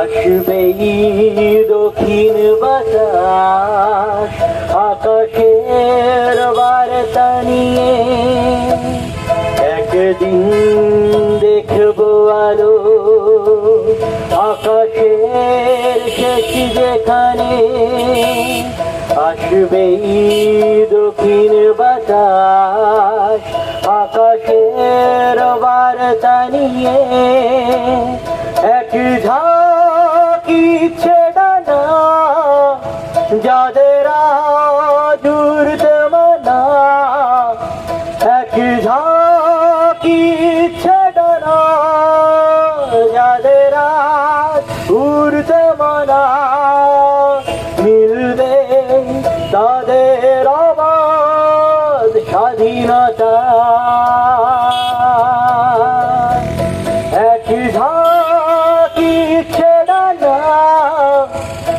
আসবেই দক্ষিণ বাতাস, আকাশের বার্তা নিয়ে একদিন দেখব আলো, আকাশের শেষ যেখানে আসবেই দক্ষিণ বাতাস এক ঝাঁকি ছেড়ানা যাদের জুড়তে মানা এক ঝাঁকি ছেড়ানা যাদের উড়তে মানা, মিলবে তাদের আবাদ স্বাধীনতা।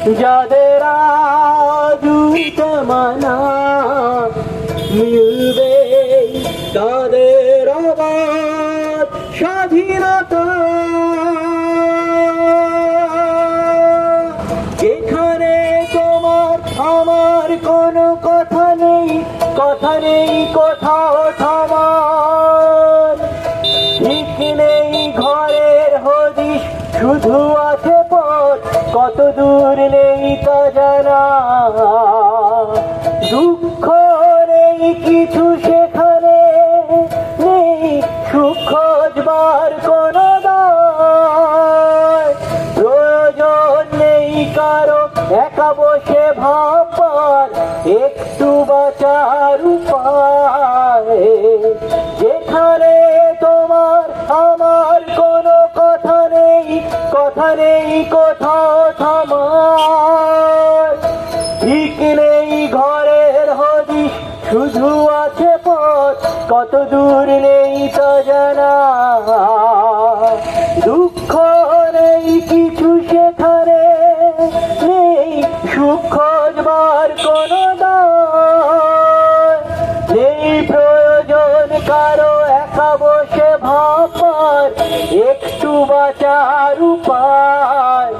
যাদের মানা মিলবে, তাদের আবার স্বাধীনতা। এখানে তোমার আমার কোনো কথা নেই কথা নেই কোথাও কত দূর নেই তা জানা। দুঃখ নেই কিছু সেখানে, নেই সুখ খোঁজবার কোনো প্রয়োজন নেই কারও, একা বসে ভাববার, একটু বাঁচার উপায়। যেখানে তোমার আমার কথা কোথাও থামার ঠিক নেই ঘরের হদিস শুধু আছে পথ, কত দূর নেই তা জানা। দুঃখ নেই কিছু সেখানে, নেই সুখ খোঁজবার কোনো নেই প্রয়োজন কারও একা বসে ভাববার, একটু বাঁচার উপায়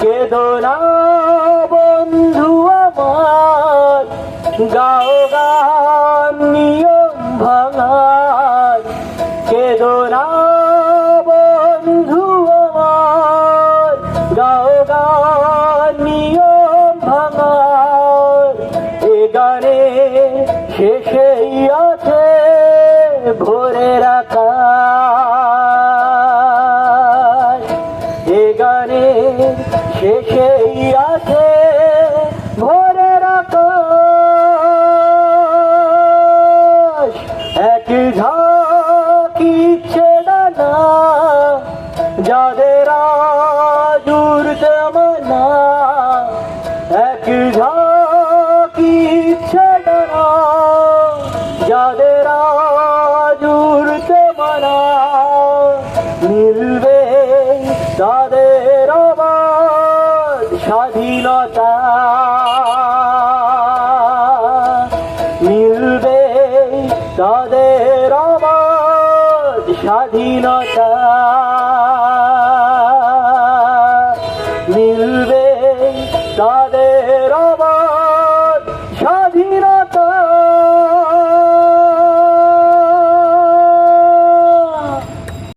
কেদো না বন্ধু আমার, গাও গান নিয়ম ভাঙার কেদো না বন্ধু আছে ভোরের আকাশ। যাদের জুড়তে মানা এক ঝাঁকি ছেড়ানা যাদের জুড়তে মানা মিলবে তাদের স্বাধীনতা। মিলবে তাদের স্বাধীনতা।